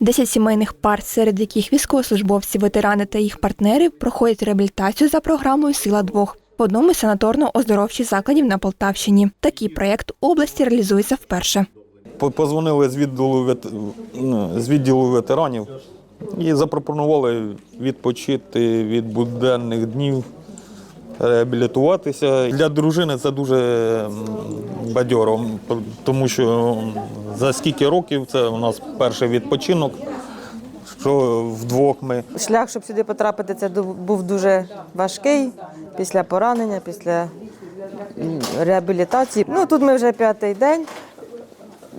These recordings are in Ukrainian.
Десять сімейних пар, серед яких військовослужбовці, ветерани та їх партнери проходять реабілітацію за програмою Сила двох в одному із санаторно-оздоровчих закладів на Полтавщині. Такий проєкт області реалізується вперше. Позвонили з відділу, ну, з відділу ветеранів і запропонували відпочити від буденних днів, реабілітуватися. Для дружини це дуже бадьоро, тому що за скільки років це у нас перший відпочинок, що вдвох ми. Шлях, щоб сюди потрапити, це був дуже важкий після поранення, після реабілітації. Ну тут ми вже п'ятий день.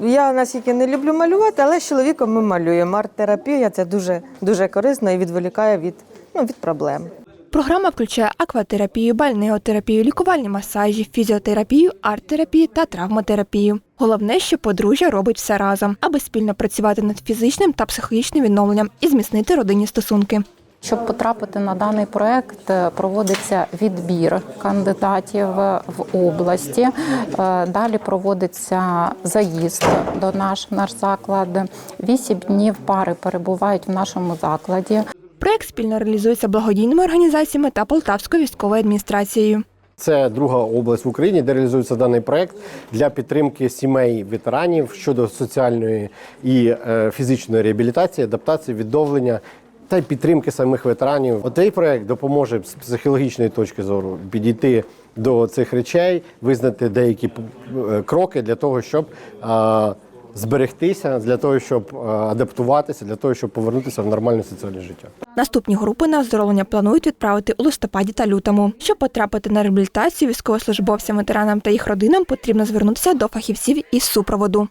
Я наскільки не люблю малювати, але з чоловіком ми малюємо. Арт-терапія це дуже, дуже корисно і відволікає від, ну, від проблем. Програма включає акватерапію, бальнеотерапію, лікувальні масажі, фізіотерапію, арт-терапію та травматерапію. Головне, що подружжя робить все разом, аби спільно працювати над фізичним та психологічним відновленням і зміцнити родинні стосунки. Щоб потрапити на даний проект, е, проводиться відбір кандидатів в області. Е, Далі проводиться заїзд до наш наш заклад. Вісім днів пари перебувають в нашому закладі. Проєкт спільно реалізується благодійними організаціями та Полтавською військовою адміністрацією. Це друга область в Україні, де реалізується даний проект для підтримки сімей ветеранів щодо соціальної і е, фізичної реабілітації, адаптації, відновлення та підтримки самих ветеранів. Отей проект допоможе з психологічної точки зору підійти до цих речей, визнати деякі е, кроки для того, щоб зберегтися, для того, щоб е, адаптуватися, для того, щоб повернутися в нормальне соціальне життя. Наступні групи на оздоровлення планують відправити у листопаді та лютому. Щоб потрапити на реабілітацію військовослужбовцям, ветеранам та їх родинам, потрібно звернутися до фахівців із супроводу.